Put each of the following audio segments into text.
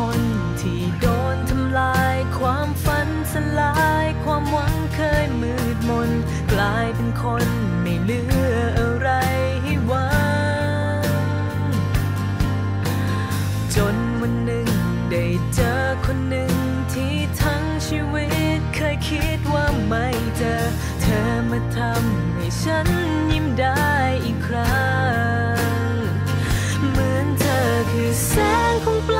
คนที่โดนทำลาย ความฝันสลาย ความหวังเคยมืดมน กลายเป็นคนไม่เหลืออะไรให้หวัง จนวันหนึ่งได้เจอคนหนึ่งที่ทั้งชีวิตเคยคิดว่าไม่เจอ เธอมาทำให้ฉันยิ้มได้อีกครั้ง เหมือนเธอคือแสงของปลา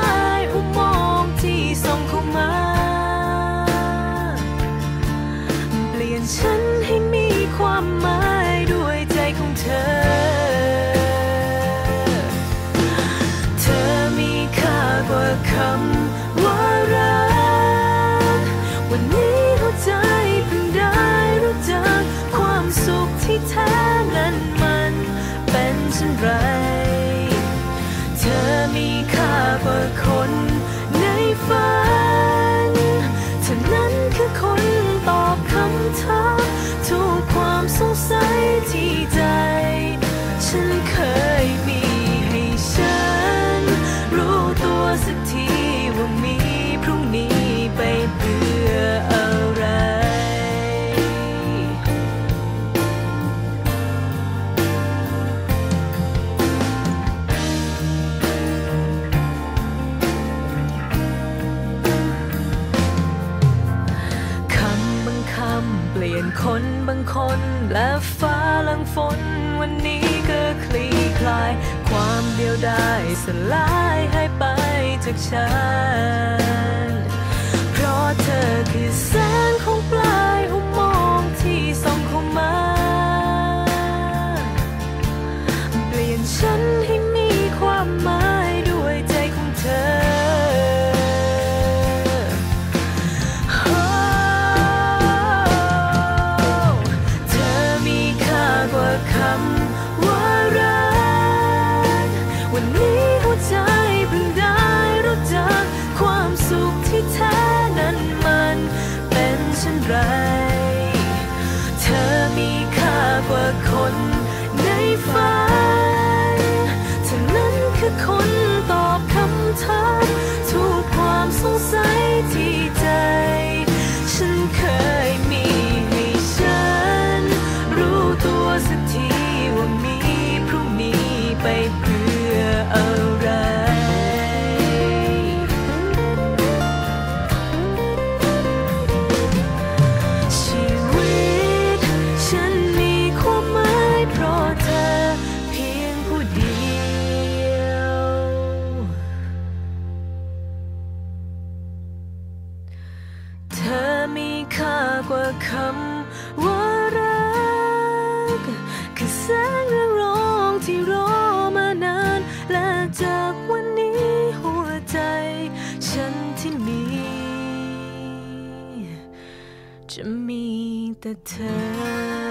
ไร เธอมีค่ากว่าคนในฝันเธอนั้นคือคนตอบคำถามทุกความสงสัย และฟ้าลังฝนวันนี้ก็คลี่คลาย ความเดียวดายสลายหายไปจากฉัน เพราะเธอคือแสงของปลายอุโมง ใมีค่ากว่าคำว่ารักคือแสงและร้องที่รอมานาน และจากวันนี้หัวใจ ฉันที่มี จะมีแต่เธอ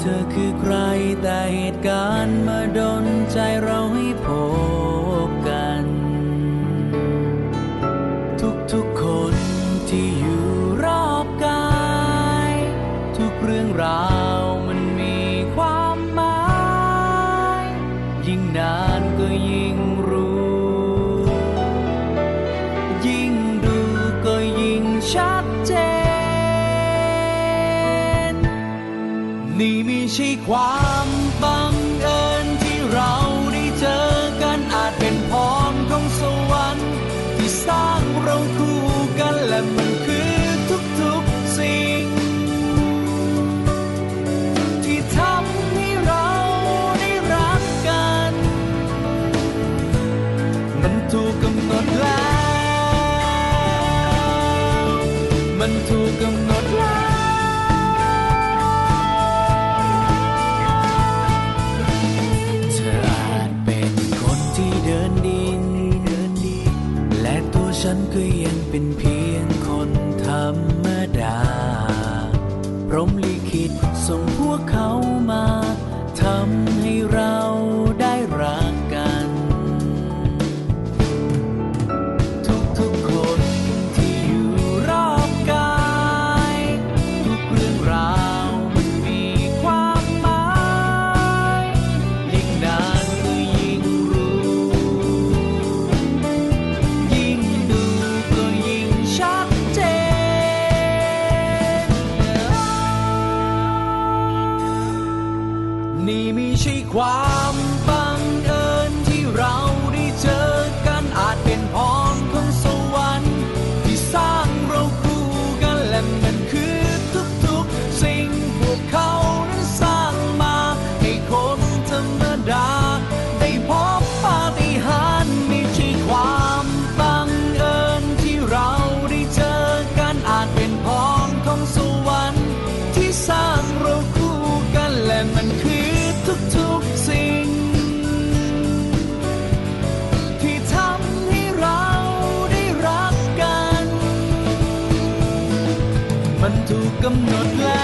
เธอคือใครแต่เหตุการณ์มาดนใจเราให้พบกัน ทุกๆคนที่อยู่รอบกาย ทุกเรื่องราว นี่ไม่ใช่ความบังเอิญที่เราได้เจอกันอาจเป็นพรของสวรรค์ที่สร้างเราคู่กันและมันคือทุกๆสิ่ง ที่ทำให้เราได้รักกัน มันถูกกำหนดแล้ว มันถูกกำหนดแล้ว ฉันก็ยังเป็นเพียงคนธรรมดา พรมลิขิตส่งพวกเขา កំណត់ឡើយ